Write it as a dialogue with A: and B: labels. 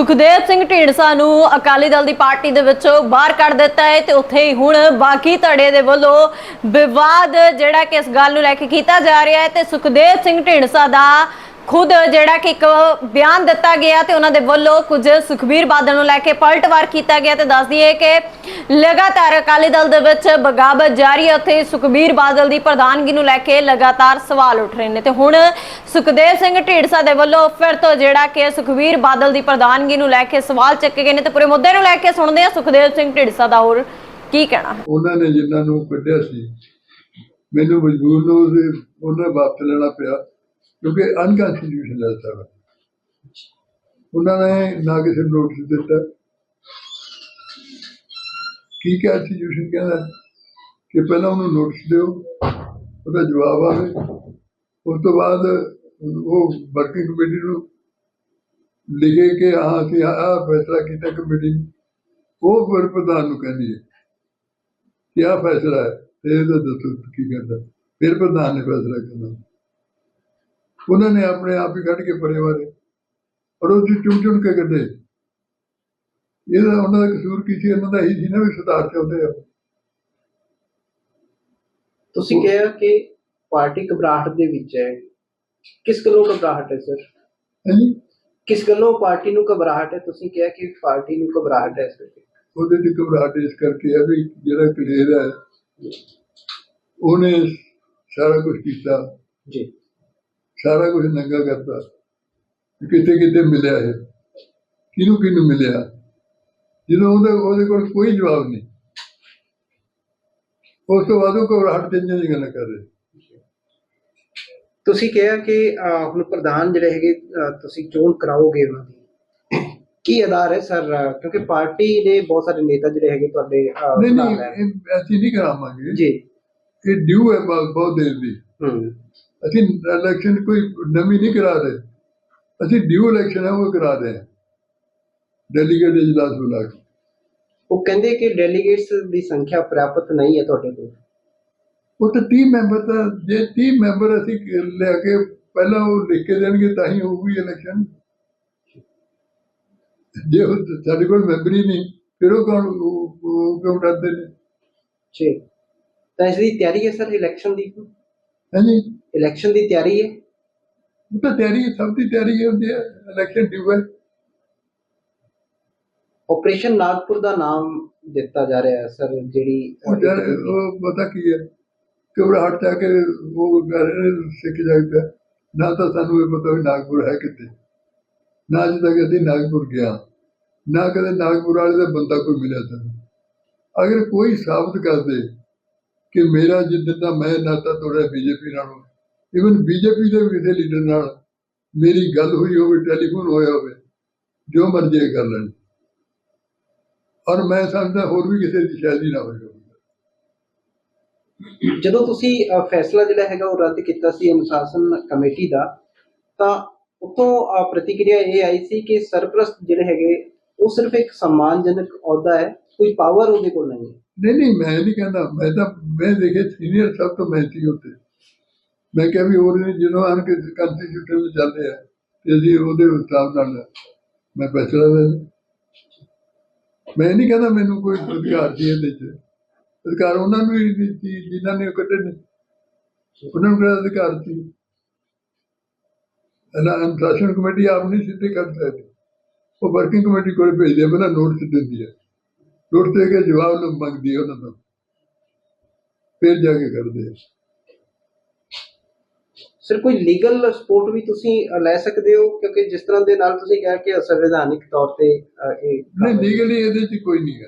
A: ਸੁਖਦੇਵ ਸਿੰਘ ਢੀਂਡਸਾ ਨੂੰ ਅਕਾਲੀ ਦਲ ਦੀ ਪਾਰਟੀ ਦੇ ਵਿੱਚੋਂ ਬਾਹਰ ਕੱਢ ਦਿੱਤਾ ਹੈ ਤੇ ਉੱਥੇ ਹੀ ਹੁਣ ਬਾਕੀ ਧੜੇ ਦੇ ਵੱਲੋਂ ਵਿਵਾਦ ਜਿਹੜਾ ਕਿ ਇਸ ਗੱਲ ਨੂੰ ਲੈ ਕੇ ਕੀਤਾ ਜਾ ਰਿਹਾ ਹੈ ਤੇ ਸੁਖਦੇਵ ਸਿੰਘ ਢੀਂਡਸਾ ਦਾ ਖੁਦ ਜਿਹੜਾ ਕਿ ਇੱਕ ਬਿਆਨ ਦਿੱਤਾ ਗਿਆ ਤੇ ਉਹਨਾਂ ਦੇ ਵੱਲੋਂ ਕੁਝ ਸੁਖਬੀਰ ਬਾਦਲ ਨੂੰ ਲੈ ਕੇ ਪਲਟਵਾਰ ਕੀਤਾ ਗਿਆ ਤੇ ਦੱਸ ਦਈਏ ਕਿ ਲਗਾਤਾਰ ਅਕਾਲੀ ਦਲ ਦੇ ਵਿੱਚ ਬਗਾਵਤ ਜਾਰੀ ਹੈ। ਉੱਥੇ ਸੁਖਬੀਰ ਬਾਦਲ ਦੀ ਪ੍ਰਧਾਨਗੀ ਨੂੰ ਲੈ ਕੇ ਲਗਾਤਾਰ ਸਵਾਲ ਉੱਠ ਰਹੇ ਨੇ ਤੇ ਹੁਣ ਸੁਖਦੇਵ ਸਿੰਘ ਢੀਂਡਸਾ ਦੇ ਵੱਲੋਂ ਫਿਰ ਤੋਂ ਜਿਹੜਾ ਕਿ ਸੁਖਬੀਰ ਬਾਦਲ ਦੀ ਪ੍ਰਧਾਨਗੀ ਨੂੰ ਲੈ ਕੇ ਸਵਾਲ ਚੱਕੇ ਗਏ ਨੇ ਤੇ ਪੂਰੇ ਮੁੱਦੇ ਨੂੰ ਲੈ ਕੇ ਸੁਣਦੇ ਹਾਂ ਸੁਖਦੇਵ ਸਿੰਘ ਢੀਂਡਸਾ ਦਾ ਹੋਰ ਕੀ ਕਹਿਣਾ ਹੈ।
B: ਉਹਨਾਂ ਨੇ ਜਿਨ੍ਹਾਂ ਨੂੰ ਕੱਢਿਆ ਸੀ, ਮੈਨੂੰ ਮਜਬੂਰ ਨੂੰ ਉਹਨਾਂ ਵਾਪਸ ਲੈਣਾ ਪਿਆ, ਕਿਉਂਕਿ ਅਨਕਨਸਟੀਟਿਊਸ਼ਨਲ ਹੈ ਉਹਨਾਂ ਨੇ ਨਾ ਕਿਸੇ ਨੂੰ ਨੋਟਿਸ ਦਿੱਤਾ। ਕੀ ਕਨਸਟੀਟਿਊਸ਼ਨ ਕਹਿੰਦਾ ਕਿ ਪਹਿਲਾਂ ਉਹਨੂੰ ਨੋਟਿਸ ਦਿਓ, ਉਹਦਾ ਜਵਾਬ ਆਵੇ। ਉਸ ਤੋਂ ਬਾਅਦ ਉਹ ਵਰਕਿੰਗ ਕਮੇਟੀ ਨੂੰ ਲਿਖੇ ਕਿ ਹਾਂ ਅਸੀਂ ਆਹ ਫੈਸਲਾ ਕੀਤਾ ਕਮੇਟੀ ਉਹ ਫਿਰ ਪ੍ਰਧਾਨ ਨੂੰ ਕਹਿੰਦੀ ਹੈ ਕਿ ਆਹ ਫੈਸਲਾ ਹੈ ਤੇ ਇਹਦਾ ਦੱਸੋ ਕੀ ਕਰਦਾ ਫਿਰ ਪ੍ਰਧਾਨ ਨੇ ਫੈਸਲਾ ਕਰਨਾ। ਉਹਨਾਂ ਨੇ ਆਪਣੇ ਆਪ ਹੀ ਕੱਢ ਕੇ ਪਰੇ ਵਾਰੇ ਔਰ ਉਹ ਚੁਣ ਚੁਣ ਕੇ ਕੱਢੇ। ਇਹਦਾ ਉਹਨਾਂ ਦਾ ਕਸੂਰ ਕੀ ਸੀ? ਇਹਨਾਂ ਦਾ ਹੀ ਸੀ ਨਾ ਵੀ ਸੁਧਾਰ ਚਾਹੁੰਦੇ ਆ।
C: ਤੁਸੀਂ ਕਿਹਾ ਕਿ ਪਾਰਟੀ ਘਬਰਾਹਟ ਦੇ ਵਿੱਚ ਹੈ। ਕਿਸ ਗੱਲੋਂ ਘਬਰਾਹਟ ਹੈ ਸਰ
B: ਹਾਂਜੀ।
C: ਕਿਸ ਗੱਲੋਂ ਪਾਰਟੀ ਨੂੰ ਘਬਰਾਹਟ ਹੈ? ਤੁਸੀਂ ਕਿਹਾ ਕਿ ਪਾਰਟੀ ਨੂੰ ਘਬਰਾਹਟ ਹੈ ਕਰਕੇ
B: ਉਹਦੇ ਦੀ ਘਬਰਾਹਟ ਇਸ ਕਰਕੇ ਹੈ ਵੀ ਜਿਹੜਾ ਕਲੇਰ ਹੈ ਉਹਨੇ ਸਾਰਾ ਕੁਝ ਕੀਤਾ।
C: ਜੀ।
B: ਸਾਰਾ ਕੁਝ ਨੰਗਾ ਕਰਤਾ। ਕਿਤੇ ਕਿਤੇ ਮਿਲਿਆ ਹੈ ਕਿਹਨੂੰ ਕਿਹਨੂੰ ਮਿਲਿਆ? ਜਦੋਂ ਉਹਦੇ ਉਹਦੇ ਕੋਲ ਕੋਈ ਜਵਾਬ ਨਹੀਂ। ਉਸ ਤੋਂ ਬਾਅਦ ਉਹ ਘਬਰਾਹਟ ਦੀ ਗੱਲ ਕਰ ਰਹੇ।
C: ਤੁਸੀਂ ਕਿਹਾ ਕਿ ਹੁਣ ਪ੍ਰਧਾਨ ਜਿਹੜੇ ਹੈਗੇ ਤੁਸੀਂ ਚੋਣ ਕਰਾਓਗੇ ਉਹਨਾਂ ਦੀ। ਕੀ ਆਧਾਰ ਹੈ ਸਰ? ਕਿਉਂਕਿ ਪਾਰਟੀ ਦੇ ਬਹੁਤ ਸਾਰੇ ਨੇਤਾ ਜਿਹੜੇ ਹੈਗੇ ਤੁਹਾਡੇ
B: ਨਹੀਂ ਨਹੀਂ। ਇਹ ਅਸੀਂ ਨਹੀਂ ਕਰਾਵਾਂਗੇ।
C: ਜੀ।
B: ਇਹ ਡਿਊ ਹੈ ਬਹੁਤ ਦੇਰ ਦੀ।
C: ਹੂੰ।
B: ਅਸੀਂ ਇਲੈਕਸ਼ਨ ਕੋਈ ਨਵੀਂ ਨਹੀਂ ਕਰਾ ਰਹੇ। ਅਸੀਂ ਡਿਊ ਇਲੈਕਸ਼ਨ ਹੈ ਉਹ ਕਰਾ ਰਹੇ ਡੈਲੀਗੇਟ ਇਜਲਾਸ ਬੁਲਾ ਕੇ।
C: ਉਹ ਕਹਿੰਦੇ ਕਿ ਡੈਲੀਗੇਟਸ ਦੀ ਸੰਖਿਆ ਪ੍ਰਾਪਤ ਨਹੀਂ ਹੈ ਤੁਹਾਡੇ ਕੋਲ।
B: ਉਹ ਤਾਂ 30 ਮੈਂਬਰ ਤਾਂ ਜੇ 30 ਮੈਂਬਰ ਅਸੀਂ ਲਿਆ ਕੇ ਪਹਿਲਾਂ ਉਹ ਲਿਖ ਕੇ ਦੇਣਗੇ ਤਾਂ ਹੀ ਹੋਊਗੀ ਇਲੈਕਸ਼ਨ ਜੇ ਉਹ ਸਾਡੇ ਕੋਲ ਮੈਂਬਰ ਹੀ ਨਹੀਂ ਫਿਰ ਉਹ ਕੌਣ ਉਹ- ਕਿਉਂ ਡਰਦੇ ਨੇ?
C: ਜੀ। ਤਾਂ ਇਸ ਦੀ ਤਿਆਰੀ ਹੈ ਸਰ ਇਲੈਕਸ਼ਨ ਦੀ?
B: ਹਾਂਜੀ।
C: ਇਲੈਕਸ਼ਨ ਦੀ ਤਿਆਰੀ ਹੈ?
B: ਉਹ ਤਾਂ ਤਿਆਰੀ ਸਭ ਦੀ ਤਿਆਰੀ ਹੁੰਦੀ ਹੈ ਇਲੈਕਸ਼ਨ ਡਿਊ ਹੈ
C: ਆਪਰੇਸ਼ਨ ਨਾਗਪੁਰ ਦਾ ਨਾਮ ਦਿੱਤਾ ਜਾ ਰਿਹਾ ਹੈ ਸਰ ਜਿਹੜੀ
B: ਉਹ ਪਤਾ ਕੀ ਹੈ? ਘਬਰਾਹਟ ਜਾ ਕੇ ਉਹ ਕਰ ਸਿੱਖ ਜਾਈਦਾ ਨਾ ਤਾਂ ਸਾਨੂੰ ਇਹ ਪਤਾ ਵੀ ਨਾਗਪੁਰ ਹੈ ਕਿੱਥੇ। ਨਾ ਅੱਜ ਤੱਕ ਅਸੀਂ ਨਾਗਪੁਰ ਗਿਆ। ਨਾ ਕਦੇ ਨਾਗਪੁਰ ਵਾਲੇ ਦਾ ਬੰਦਾ ਕੋਈ ਮਿਲਿਆ ਸਾਨੂੰ। ਅਗਰ ਕੋਈ ਸਾਬਤ ਕਰ ਦੇ ਕਿ ਮੇਰਾ ਜਿੱਦਾਂ ਦਾ ਮੈਂ ਨਾਤਾ ਤੋੜਿਆ ਬੀਜੇਪੀ ਨਾਲ ਇਵਨ ਬੀਜੇਪੀ ਦੇ ਕਿਸੇ ਲੀਡਰ ਨਾਲ ਮੇਰੀ ਗੱਲ ਹੋਈ ਹੋਵੇ ਟੈਲੀਫੋਨ ਹੋਇਆ ਹੋਵੇ, ਜੋ ਮਰਜ਼ੀ ਇਹ ਕਰ ਲੈਣ। ਔਰ ਮੈਂ ਸਮਝਦਾ ਹੋਰ ਵੀ ਕਿਸੇ ਦੀ ਸ਼ਾਇਦ ਹੀ ਨਾ ਹੋਈ ਹੋਵੇ।
C: ਜਦੋਂ ਤੁਸੀਂ ਫੈਸਲਾ ਜਿਹੜਾ ਹੈਗਾ ਉਹ ਰੱਦ ਕੀਤਾ ਸੀ ਅਨੁਸ਼ਾਸਨ ਕਮੇਟੀ ਦਾ, ਤਾਂ ਉਤੋਂ ਪ੍ਰਤੀਕਿਰਿਆ ਇਹ ਆਈ ਸੀ ਕਿ ਸਰਪ੍ਰਸਤ ਜਿਹੜੇ ਹੈਗੇ, ਉਹ ਸਿਰਫ ਇੱਕ ਸਨਮਾਨਜਨਕ ਅਹੁਦਾ ਹੈ, ਕੋਈ ਪਾਵਰ ਉਹਦੇ ਕੋਲ ਨਹੀਂ
B: ਨਹੀਂ ਨਹੀਂ, ਮੈਂ ਨਹੀਂ ਕਹਿੰਦਾ, ਮੈਂ ਤਾਂ, ਮੈਂ ਦੇਖੇ ਸੀਨੀਅਰ ਸਭ ਤੋਂ ਮੈਂ ਸੀ ਮੈਂ ਕਿਹਾ ਵੀ ਹੋਰ ਨਹੀਂ, ਜਦੋਂ ਆਣ ਕੇ ਕੰਸਟੀਟਿਊਸ਼ਨ ਚੱਲਦੇ ਆ, ਤੇ ਅਸੀਂ ਉਹਦੇ ਹਿਸਾਬ ਨਾਲ, ਮੈਂ ਫੈਸਲਾ ਲੈ ਮੈਂ ਨਹੀਂ ਕਹਿੰਦਾ ਮੈਨੂੰ ਕੋਈ ਅਧਿਕਾਰ ਸੀ ਇਹਦੇ ਚ। ਅਧਿਕਾਰ ਉਹਨਾਂ ਨੂੰ ਹੀ ਸੀ ਜਿਨ੍ਹਾਂ ਨੇ ਕੱਢੇ ਨੇ। ਉਹਨਾਂ ਨੂੰ ਕਿਹੜਾ ਅਧਿਕਾਰ ਸੀ? ਇਹਨਾਂ ਅਨੁਸ਼ਾਸਨ ਕਮੇਟੀ ਆਪ ਨਹੀਂ ਸਿੱਧੇ ਕਰ ਸਕਦੀ। ਉਹ ਵਰਕਿੰਗ ਕਮੇਟੀ ਕੋਲ ਭੇਜਦੇ ਆ ਪਹਿਲਾਂ ਨੋਟਿਸ ਦਿੰਦੀ ਹੈ ਨੋਟਿਸ ਦੇ ਕੇ ਜਵਾਬ ਨੂੰ ਮੰਗਦੀ ਉਹਨਾਂ ਤੋਂ। ਫਿਰ ਜਾ ਕੇ ਕਰਦੇ ਆ।
C: ਸਿਰ ਕੋਈ ਲੀਗਲ ਸਪੋਰਟ ਵੀ ਤੁਸੀਂ ਲੈ ਸਕਦੇ ਹੋ? ਕਿਉਂਕਿ ਜਿਸ ਤਰ੍ਹਾਂ ਦੇ ਨਾਲ ਤੁਸੀਂ ਕਿਹਾ ਕਿ ਸੰਵਿਧਾਨਿਕ ਤੌਰ ਤੇ ਇਹ
B: ਨਹੀਂ ਲੀਗਲੀ ਇਹਦੇ ਚ ਕੋਈ ਨਹੀਂ ਹੈ।